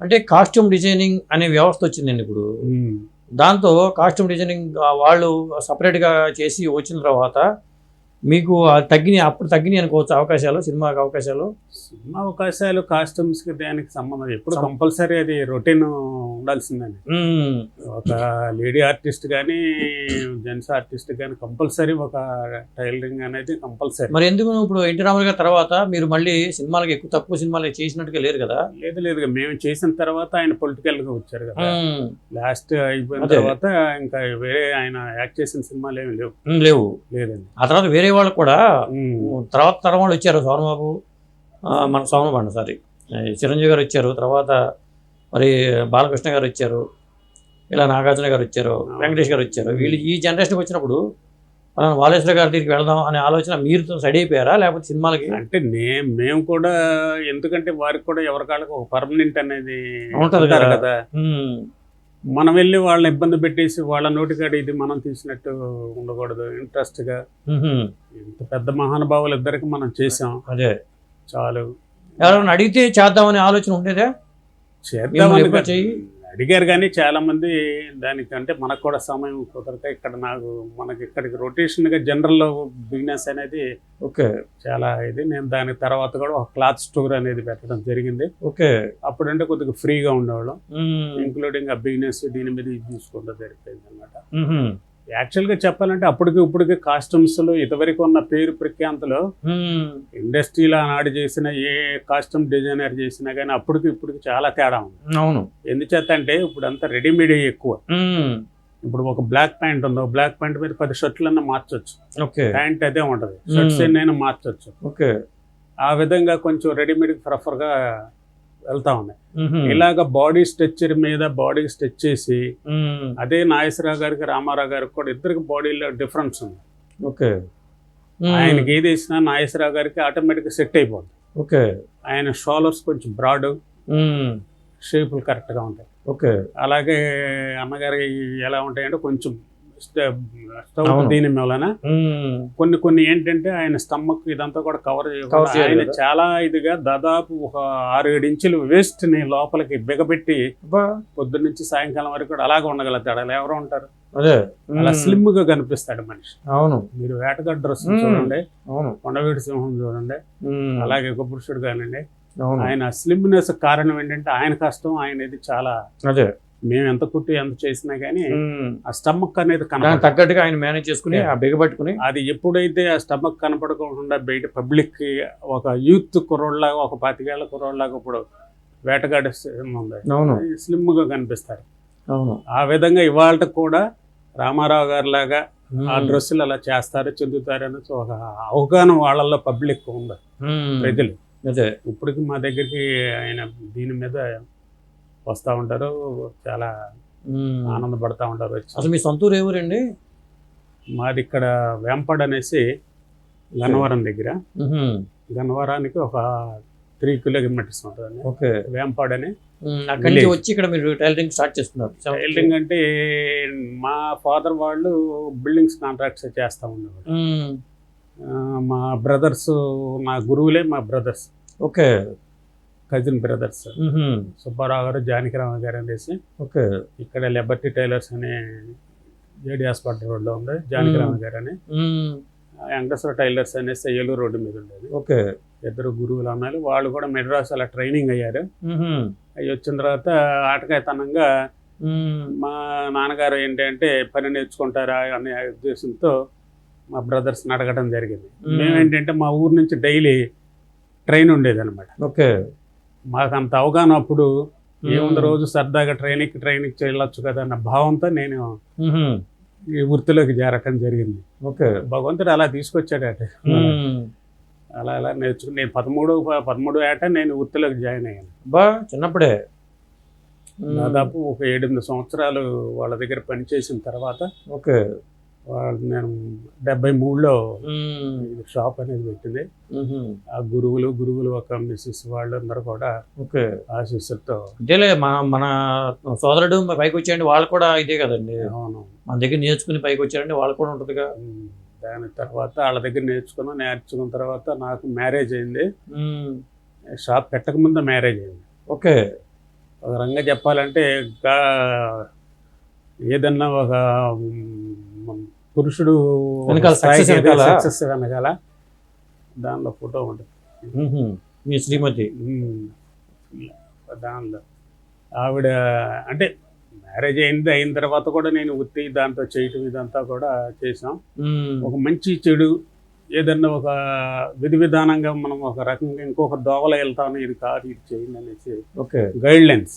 అంటే costume designing అనే వ్యవస్థ వచ్చిందండి ఇప్పుడు. దాంతో కాస్ట్యూమ్ డిజైనింగ్ వాళ్ళు సపరేట్గా చేసి వచ్చిన తర్వాత మీకు అది తగ్గినాయి అప్పుడు తగ్గినాయి అనుకోవచ్చు అవకాశాలు సినిమాకి అవకాశాలు? సినిమా అవకాశాలు కాస్ట్యూమ్స్కి దానికి సంబంధం ఎప్పుడు కంపల్సరీ అది రొటీన్ ఉండాల్సిందని. ఒక లేడీ ఆర్టిస్ట్ కానీ జెంట్స్ ఆర్టిస్ట్ కానీ కంపల్సరీ ఒక టైలరింగ్ అనేది కంపల్సరీ మరి ఎందుకు ఇప్పుడు ఎన్టీ రామారావు గారి తర్వాత మీరు మళ్ళీ సినిమాలకి ఎక్కువ తక్కువ సినిమాలు చేసినట్టుగా లేరు కదా? లేదు లేదు మేము చేసిన తర్వాత ఆయన పొలిటికల్గా వచ్చారు కదా. లాస్ట్ అయిపోయిన. తర్వాత ఇంకా వేరే ఆయన యాక్ట్ చేసిన సినిమాలు ఏమి లేవు. లేవు. లేదండి. ఆ తర్వాత వేరే వాళ్ళు కూడా. తర్వాత తరం వాళ్ళు వచ్చారు. సోమబాబు మన సోమబాబు సారీ. చిరంజీవి గారు వచ్చారు. తర్వాత మరి బాలకృష్ణ గారు వచ్చారు. ఇలా నాగార్జున గారు వచ్చారు. వెంకటేష్ గారు వచ్చారు. వీళ్ళు ఈ జనరేషన్కి వచ్చినప్పుడు మనం వాలేశ్వర గారి దగ్గరికి వెళ్దాం అనే ఆలోచన మీరు రెడీ అయిపోయారా? లేకపోతే సినిమాలకి? అంటే నే మేము కూడా ఎందుకంటే వారికి కూడా ఎవరికాళ్ళకి ఒక పర్మనెంట్ అనేది ఉంటది కదా. మనం వెళ్ళి వాళ్ళని ఇబ్బంది పెట్టేసి వాళ్ళ నోటికాడ ఇది మనం తీసినట్టు ఉండకూడదు. ఇంట్రెస్ట్గా. ఇంత పెద్ద మహానుభావులు ఇద్దరికి మనం చేసాం అదే. చాలు. ఎవరైనా అడిగితే చేద్దామనే ఆలోచన ఉండేదా? చేద్దామని? అడిగారు కానీ చాలా మంది దానికంటే మనకు కూడా సమయం కుదరక ఇక్కడ నాకు మనకి ఇక్కడికి రొటేషన్గా జనరల్ బిజినెస్ అనేది ఓకే. చాలా ఇది. నేను దాని తర్వాత కూడా ఒక క్లాత్ స్టోర్ అనేది పెట్టడం జరిగింది. ఓకే. అప్పుడంటే కొద్దిగా ఫ్రీగా ఉండేవాళ్ళం. ఇంక్లూడింగ్ ఆ బిజినెస్ దీని మీద ఇది చూసుకుంటూ జరిగిపోయింది అనమాట. యాక్చువల్గా చెప్పాలంటే అప్పటికి ఇప్పటికి కాస్ట్యూమ్స్లో ఇదివరకు ఉన్న పేరు ప్రఖ్యాంతలో. ఇండస్ట్రీలో ఆనాడు చేసిన ఏ కాస్ట్యూమ్ డిజైనర్ చేసినా కానీ అప్పటికి ఇప్పటికి చాలా తేడా ఉంది. అవును. ఎందుచేత అంటే ఇప్పుడు అంతా రెడీమేడ్ ఎక్కువ. ఇప్పుడు ఒక బ్లాక్ ప్యాంట్ ఉంది బ్లాక్ ప్యాంట్ మీద పది షర్ట్లన్నా మార్చొచ్చు. ఓకే. ప్యాంట్ అదే ఉంటుంది. షర్ట్స్ ఎన్నైనా మార్చొచ్చు. ఓకే. ఆ విధంగా కొంచెం రెడీమేడ్ ప్రిఫర్గా వెళ్తా ఉన్నాయి. ఇలాగ బాడీ స్ట్రక్చర్ మీద బాడీ స్ట్రెచ్ చేసి. అదే నాగేశ్వరరావు గారికి రామారావు గారికి కూడా ఇద్దరికి బాడీలో డిఫరెన్స్ ఉంది ఓకే. ఆయనకి ఏది వేసినా నాగేశ్వరరావు గారికి ఆటోమేటిక్గా సెట్ అయిపోతుంది ఓకే ఆయన షోల్డర్స్ కొంచెం బ్రాడ్. షేపులు కరెక్ట్గా ఉంటాయి ఓకే అలాగే అన్నగారి ఎలా ఉంటాయంటే కొంచెం స్టవ్. దీని వలన. కొన్ని కొన్ని ఏంటంటే ఆయన స్టమక్ ఇదంతా కూడా కవర్ ఆయన. చాలా ఇదిగా దాదాపు ఒక ఆరు ఏడు ఇంచులు వేస్ట్ని లోపలికి బిగబెట్టి అబ్బా. పొద్దున్న నుంచి సాయంకాలం వరకు కూడా అలాగే ఉండగలుగుతాడు అలా ఎవరు ఉంటారు అదే అలా. స్లిమ్గా కనిపిస్తాడు మనిషి అవును మీరు వేటగాడు డ్రెస్. చూడండి అవును కొండవీడి సింహం చూడండి. అలాగే గొప్పరుషుడు కానివ్వండి ఆయన స్లిమ్నెస్ కారణం ఏంటంటే ఆయన కష్టం ఆయన ఇది చాలా అదే మేము ఎంత కుట్టి ఎంత చేసినా కానీ. ఆ స్టమక్ అనేది తగ్గట్టుగా ఆయన మేనేజ్ చేసుకుని ఆ బిగబట్టుకుని అది ఎప్పుడైతే ఆ స్టమక్ కనపడకుండా బయట పబ్లిక్ ఒక యూత్ కుర్రోళ్ళలాగా ఒక పాతికేళ్ళ కుర్రోళ్ళలాగా ఇప్పుడు వేటగాడి ఉంది స్లిమ్గా కనిపిస్తారు. అవును. ఆ విధంగా ఇవాళ కూడా రామారావు గారి లాగా ఆ. డ్రెస్సులు అలా చేస్తారు చెందుతారు అని ఒక అవగాహన వాళ్ళల్లో పబ్లిక్ ఉంది. ప్రజలు. అదే. ఇప్పటికి మా దగ్గరికి ఆయన దీని మీద వస్తూ ఉంటారు చాలా. ఆనందపడతా ఉంటారు అసలు మీ సొంతూరు ఏ ఊరండి మాది ఇక్కడ వేంపడ్ అనేసి గన్నవరం దగ్గర. గన్నవరానికి ఒక త్రీ కిలోమీటర్స్ ఉంటుంది ఓకే వేంపాడ్ అని. అక్కడి నుంచి. వచ్చి ఇక్కడ మీరు టైలరింగ్ స్టార్ట్ చేస్తున్నారు టైలరింగ్ అంటే మా ఫాదర్ వాళ్ళు బిల్డింగ్స్ కాంట్రాక్ట్స్ చేస్తూ ఉండేవారు. ఆ, మా బ్రదర్స్ నా గురువులే మా brothers okay cousin brothers. Subba Rao garu Janakirama garu అనేసి ఓకే. ఇక్కడ లిబర్టీ టైలర్స్ అనే జేడి హాస్పిటల్ రోడ్లో ఉంది. జానకిరామ గారు అని. వెంకటేశ్వర టైలర్స్ అనేసి ఏలూరు రోడ్డు మీద ఉండేది. ఓకే. ఇద్దరు గురువులు అన్నారు వాళ్ళు కూడా మెడ్రాస్ అలా ట్రైనింగ్ అయ్యారు. అవి వచ్చిన తర్వాత ఆటకాయతనంగా. మా నాన్నగారు ఏంటంటే పని నేర్చుకుంటారా అనే ఉద్దేశంతో మా బ్రదర్స్ అడగడం జరిగింది. మ్మ్. మేమేంటంటే మా ఊరు నుంచి డైలీ ట్రైన్ ఉండేది అనమాట ఓకే. మాకు అంత అవగాహన అప్పుడు ఏముంది. రోజు సరదాగా ట్రైనింగ్ ట్రైనింగ్ చేయొచ్చు కదా అన్న భావంతో నేను. ఈ వృత్తిలోకి చేరకం జరిగింది ఓకే భగవంతుడు అలా తీసుకొచ్చాడట. అలా అలా నేర్చుకుని నేను పదమూడు పదమూడు ఏట నేను వృత్తిలోకి జాయిన్ అయ్యాను బా చిన్నప్పుడే. దాదాపు ఒక ఏడెనిమిది సంవత్సరాలు వాళ్ళ దగ్గర పనిచేసిన తర్వాత ఓకే నేను డెబ్బై మూడులో షాప్ అనేది పెట్టింది. ఆ గురువులు గురువులు ఒక మిస్సెస్ వాళ్ళందరూ కూడా ఓకే. ఆశీస్సులతో అంతేలే మన మన సోదరుడు పైకి వచ్చాయండి వాళ్ళు కూడా ఇదే కదండి. అవును. మన దగ్గర నేర్చుకుని పైకి వచ్చారండి వాళ్ళు కూడా ఉంటుందిగా. దాని తర్వాత వాళ్ళ దగ్గర నేర్చుకున్నాను నేర్చుకున్న తర్వాత నాకు మ్యారేజ్ అయింది. షాప్ పెట్టకముందే మ్యారేజ్ అయింది. ఓకే. ఒక రంగా చెప్పాలంటే ఏదన్నా ఒక పురుషుడు. సక్సెస్ వెనకాల? దానిలో ఫోటో ఉంటుంది. మీ శ్రీమతి. దానిలో. ఆవిడ అంటే మ్యారేజ్ అయింది అయిన తర్వాత కూడా నేను ఉత్తి దాంతో చేయటం ఇదంతా కూడా చేసాం. ఒక మంచి చెడు ఏదన్నా ఒక విధి విధానంగా మనం ఒక రకంగా ఇంకొక దోవలో వెళ్తాను ఇది కాదు ఇది చేయండి అనేసి ఓకే. Guide lines